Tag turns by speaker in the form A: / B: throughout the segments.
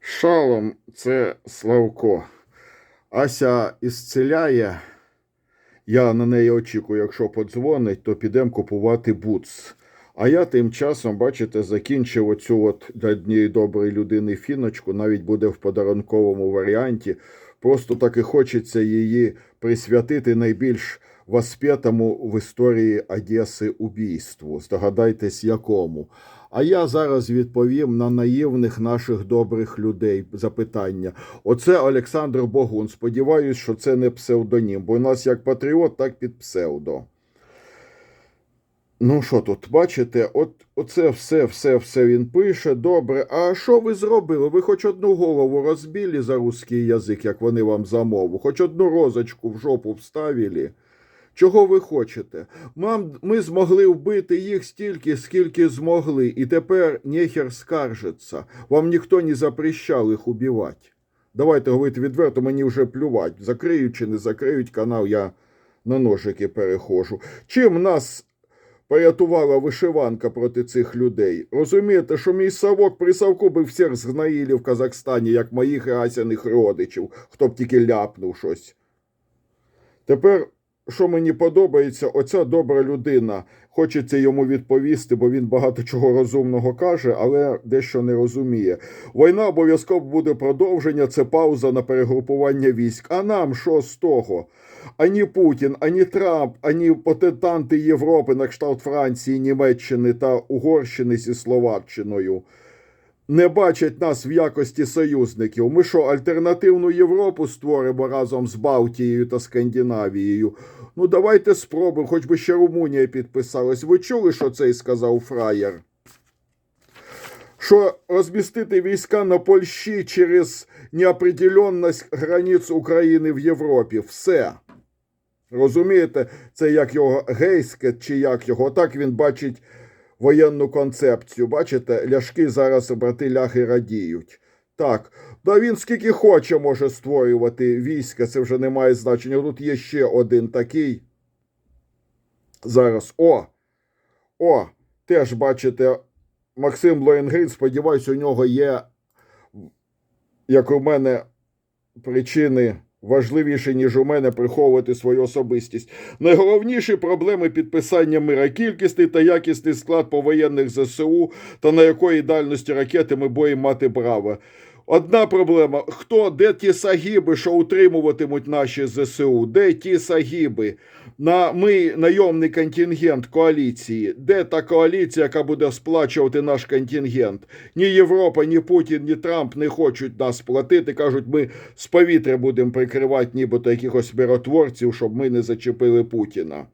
A: Шалом це Славко. Ася ісцеляє. Я на неї очікую, якщо подзвонить, то підемо купувати буц. А я тим часом, бачите, закінчив оцю от для однієї доброї людини фіночку, навіть буде в подарунковому варіанті. Просто так і хочеться її присвятити найбільш воспетому в історії Одеси убійству. Здогадайтесь, якому. А я зараз відповім на наївних наших добрих людей запитання. Оце Олександр Богун. Сподіваюсь, що це не псевдонім, бо у нас як патріот, так під псевдо. Ну, що тут, бачите, от оце все, все, все він пише. Добре. А що ви зробили? Ви хоч одну голову розбили за русський язик, як вони вам за хоч одну розочку в жопу вставили. Чого ви хочете? Ми змогли вбити їх стільки, скільки змогли, і тепер нехер скаржиться. Вам ніхто не запрещав їх убивати. Давайте говорити відверто, мені вже плювать. Закриють чи не закриють канал, я на ножики перехожу. Чим нас порятувала вишиванка проти цих людей? Розумієте, що мій совок при совку би всіх згнаїли в Казахстані, як моїх і асяних родичів, хто б тільки ляпнув щось. Тепер що мені подобається, оця добра людина. Хочеться йому відповісти, бо він багато чого розумного каже, але дещо не розуміє. Війна обов'язково буде продовження, це пауза на перегрупування військ. А нам що з того? Ані Путін, ані Трамп, ані потенданти Європи на кшталт Франції, Німеччини та Угорщини зі Словаччиною не бачать нас в якості союзників. Ми що, альтернативну Європу створимо разом з Балтією та Скандинавією? Ну, давайте спробуємо, хоч би ще Румунія підписалась. Ви чули, що цей сказав фраєр? Що розмістити війська на Польщі через неопределенність границь України в Європі. Все. Розумієте, це як його гейскет, чи як його. Так він бачить воєнну концепцію. Бачите, ляшки зараз брати ляхи радіють. Так, да він скільки хоче може створювати війська, це вже не має значення. Тут є ще один такий. Зараз. О! О! Теж бачите, Максим Лоєнгрид, сподіваюся, у нього є, як у мене, причини важливіші, ніж у мене, приховувати свою особистість. Найголовніші проблеми підписання мира, кількісний та якісний склад повоєнних ЗСУ та на якої дальності ракети ми боїмо мати право. Одна проблема: хто, де ті сагіби, що утримуватимуть наші ЗСУ? Де ті сагіби? На ми найомний контингент коаліції. Де та коаліція, яка буде сплачувати наш контингент? Ні Європа, ні Путін, ні Трамп не хочуть нас платити. кажуть, ми з повітря будемо прикривати, нібито якихось миротворців, щоб ми не зачепили Путіна.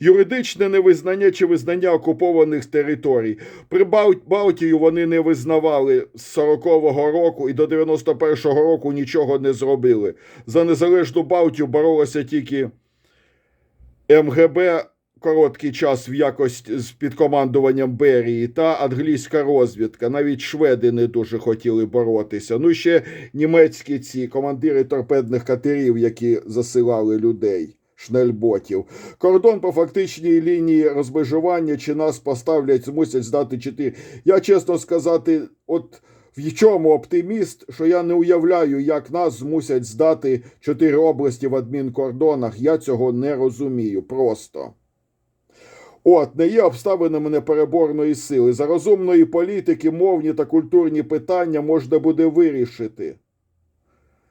A: Юридичне невизнання чи визнання окупованих територій. При Балтію вони не визнавали з 40-го року і до 91-го року нічого не зробили. За незалежну Балтію боролося тільки МГБ короткий час в якості з під командуванням Берії та англійська розвідка. Навіть шведи не дуже хотіли боротися. Ну ще німецькі ці командири торпедних катерів, які засилали людей. Шнельботів. Кордон по фактичній лінії розмежування чи нас поставлять, змусять здати чотири. Я чесно сказати, от в чому оптиміст, що я не уявляю, як нас змусять здати чотири області в адмінкордонах. Я цього не розумію просто. От, не є обставинами непереборної сили. За розумної політики, мовні та культурні питання можна буде вирішити.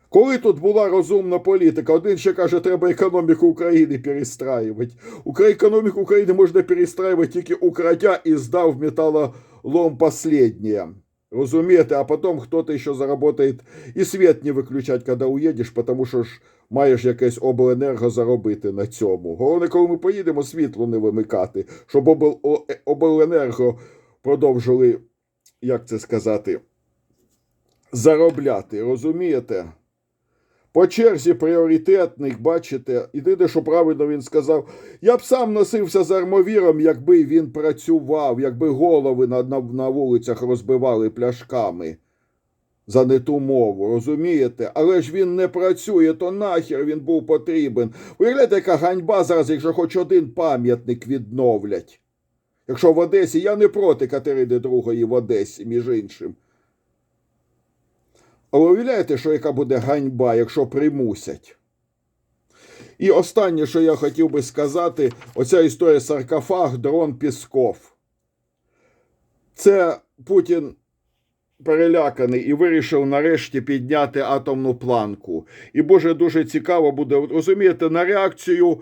A: Коли тут була розумна політика, один ще каже, треба економіку України перестраювати. Економіку України можна перестраювати тільки украдя і здав металлолом последнее. Розумієте, а потім хто-то ще заработає і світ не виключать, коли уїдеш, тому що ж маєш якесь обленерго заробити на цьому. Головне, коли ми поїдемо, світло не вимикати, щоб обл... е, обленерго продовжили, як це сказати, заробляти. Розумієте? По черзі пріоритетних, бачите, єдине, що правильно він сказав, я б сам носився з армовіром, якби він працював, якби голови на, на, на вулицях розбивали пляшками за не ту мову, розумієте? Але ж він не працює, то нахер він був потрібен. Виявляєте, яка ганьба зараз, якщо хоч один пам'ятник відновлять. Якщо в Одесі, я не проти Катерини II в Одесі, між іншим. Але уявляєте, що яка буде ганьба, якщо примусять? І останнє, що я хотів би сказати, оця історія саркофаг, дрон Пісков. Це Путін переляканий і вирішив нарешті підняти атомну планку. І Боже, дуже цікаво буде розумієте, на реакцію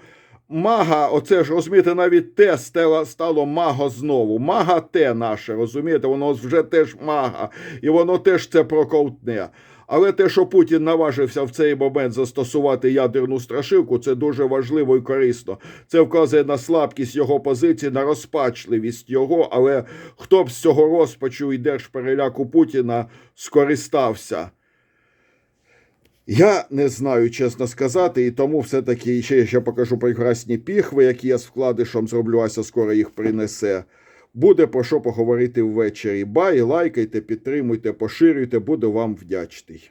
A: мага, оце ж розумієте, навіть те стало, стало маго знову. Мага те наше, розумієте, воно вже теж мага, і воно теж це проковтне. Але те, що Путін наважився в цей момент застосувати ядерну страшилку, це дуже важливо і корисно. Це вказує на слабкість його позиції, на розпачливість його. Але хто б з цього розпачу і держпереляку Путіна скористався? Я не знаю, чесно сказати, і тому все-таки ще ще покажу прекрасні піхви, які я з вкладишем зроблю, Ася скоро їх принесе. Буде про що поговорити ввечері. Бай, лайкайте, підтримуйте, поширюйте, буду вам вдячний.